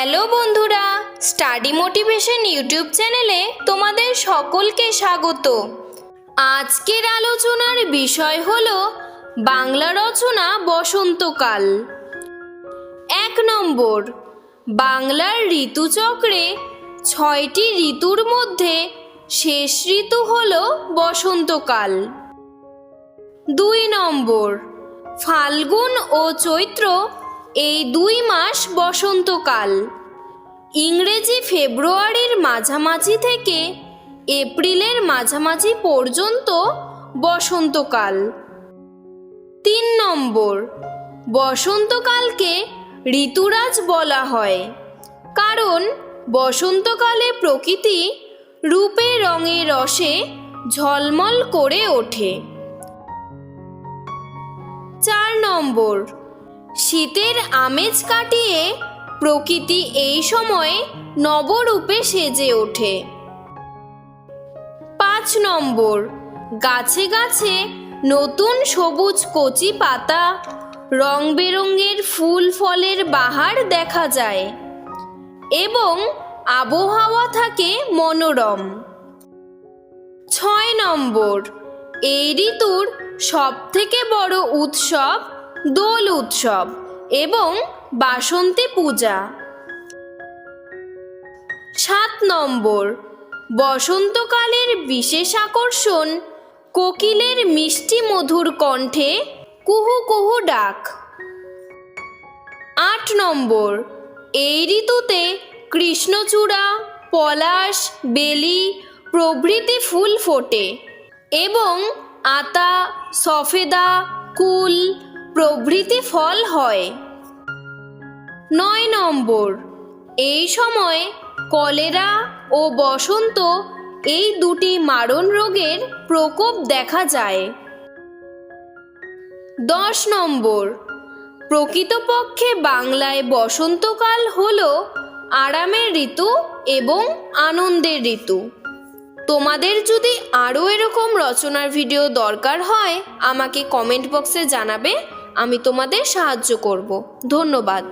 Hello বন্ধুরা, study motivation YouTube চ্যানেলে তোমাদের সকলকে স্বাগত। আজকের আলোচনার বিষয় হল বাংলা রচনা বসন্তকাল। এক নম্বর, বাংলার ঋতুচক্রে ছয়টি ঋতুর মধ্যে শেষ ঋতু হল বসন্তকাল। দুই নম্বর, ফাল্গুন ও চৈত্র এই দুই মাস বসন্তকাল। ইংরেজি ফেব্রুয়ারির মাঝামাঝি থেকে এপ্রিলের মাঝামাঝি পর্যন্ত বসন্তকাল। তিন নম্বর, বসন্তকালকে ঋতুরাজ বলা হয়। কারণ বসন্তকালে প্রকৃতি রূপে রঙে রসে ঝলমল করে ওঠে। চার নম্বর শীতের আমেজ কাটিয়ে প্রকৃতি এই সময় নবরূপে সেজে ওঠে। পাঁচ নম্বর, গাছে গাছে নতুন সবুজ কচি পাতা, রং বেরঙের ফুল ফলের বাহার দেখা যায় এবং আবহাওয়া থাকে মনোরম। ছয় নম্বর, এই ঋতুর সব থেকে বড় উৎসব দোল উৎসব এবং বাসন্তী পূজা। সাত নম্বর, বসন্তকালের বিশেষ আকর্ষণ, কোকিলের মিষ্টি মধুর কণ্ঠে কুহু কুহু ডাক। আট নম্বর, এই ঋতুতে কৃষ্ণচূড়া, পলাশ, বেলি প্রভৃতি ফুল ফোটে এবং আতা, সফেদা, কুল প্রভৃতি ফল হয়। নয় নম্বর, এই সময় কলেরা ও বসন্ত এই দুটি মারণ রোগের প্রকোপ দেখা যায়। দশ নম্বর, প্রকৃতপক্ষে বাংলায় বসন্তকাল হল আরামের ঋতু এবং আনন্দের ঋতু। তোমাদের যদি আরও এরকম রচনার ভিডিও দরকার হয়, আমাকে কমেন্ট বক্সে জানাবে আমি তোমাদের সাহায্য করব। ধন্যবাদ।